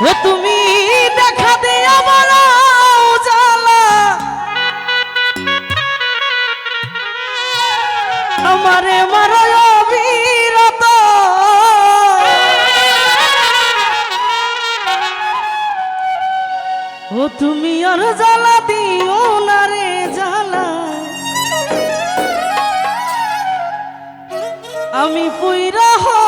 ও তুমি দেখা দে আমার জ্বালা আমারে মারায় ও তুমি আর জ্বালা দিও না রে জ্বালা। আমি পুইরা হয়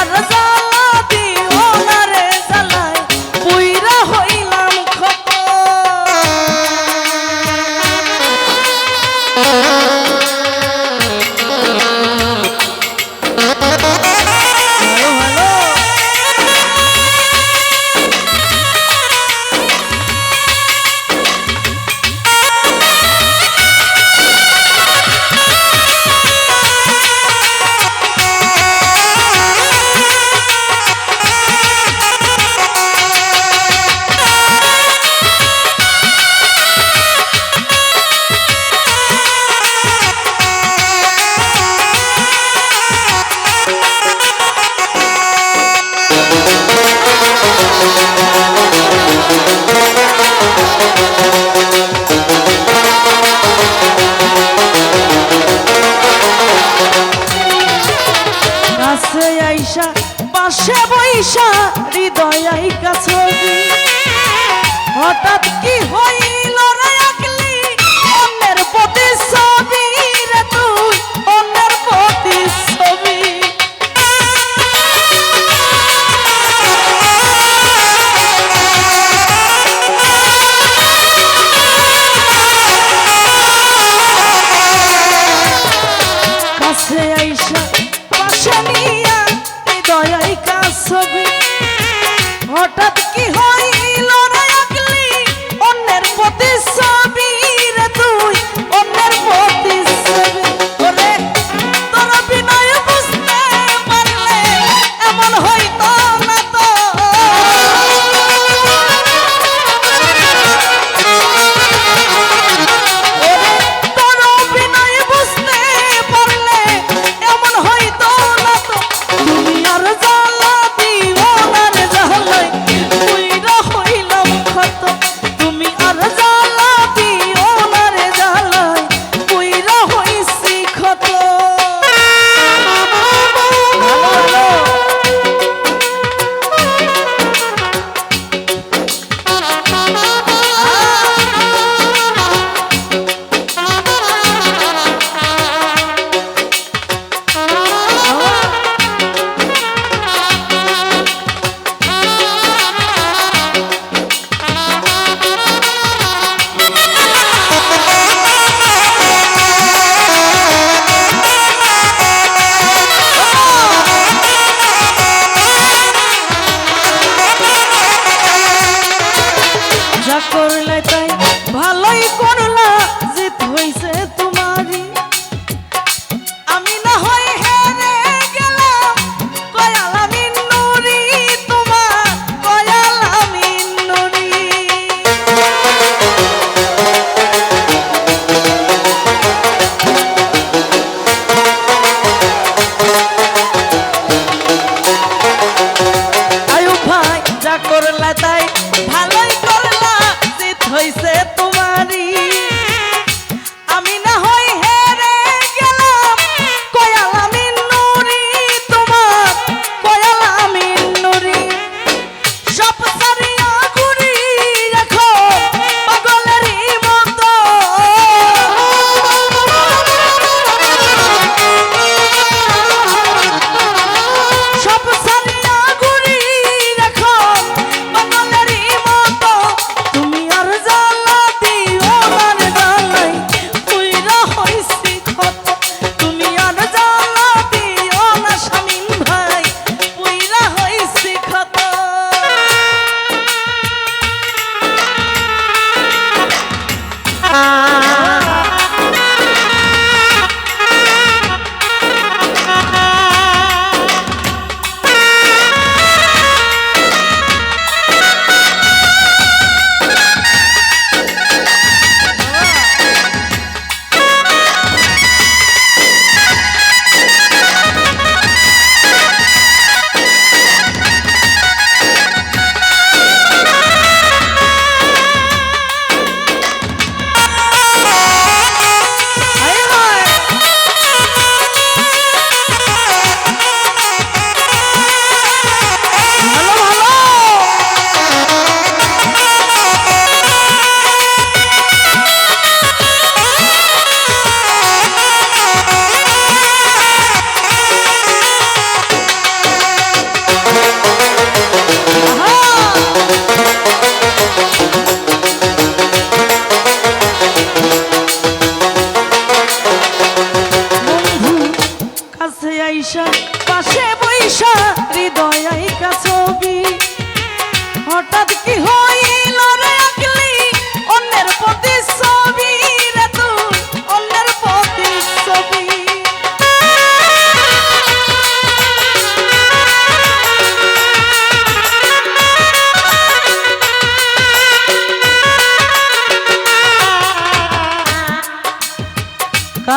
আর হঠাৎ কি হইল রে আকলি? অন্যের প্রতি ছবি রে তুই, অন্যের প্রতি ছবি কাছে আইসা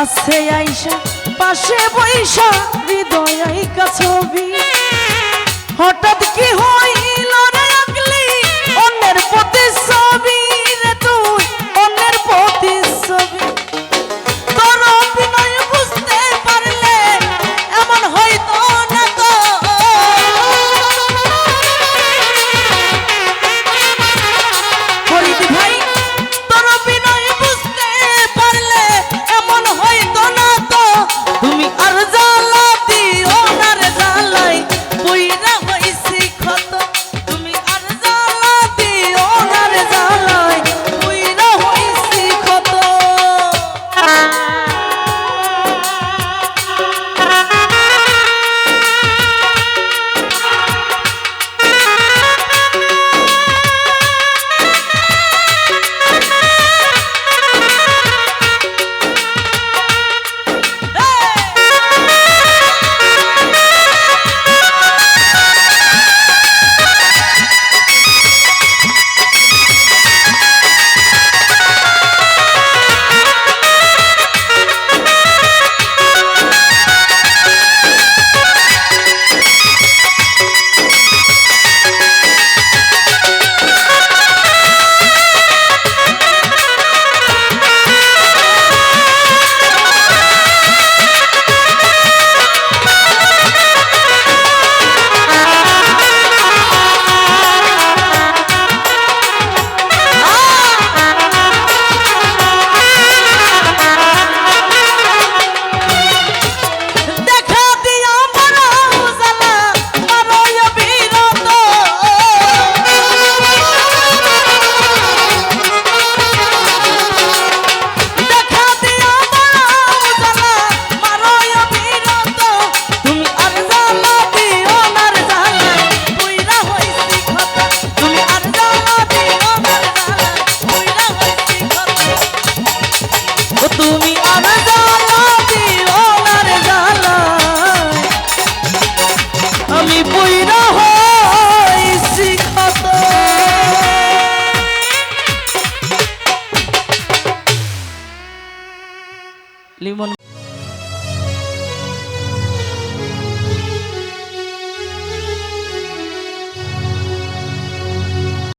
কাছে আইসা পাশে বৈশা হৃদয় ছবি হঠাৎ কি হয়?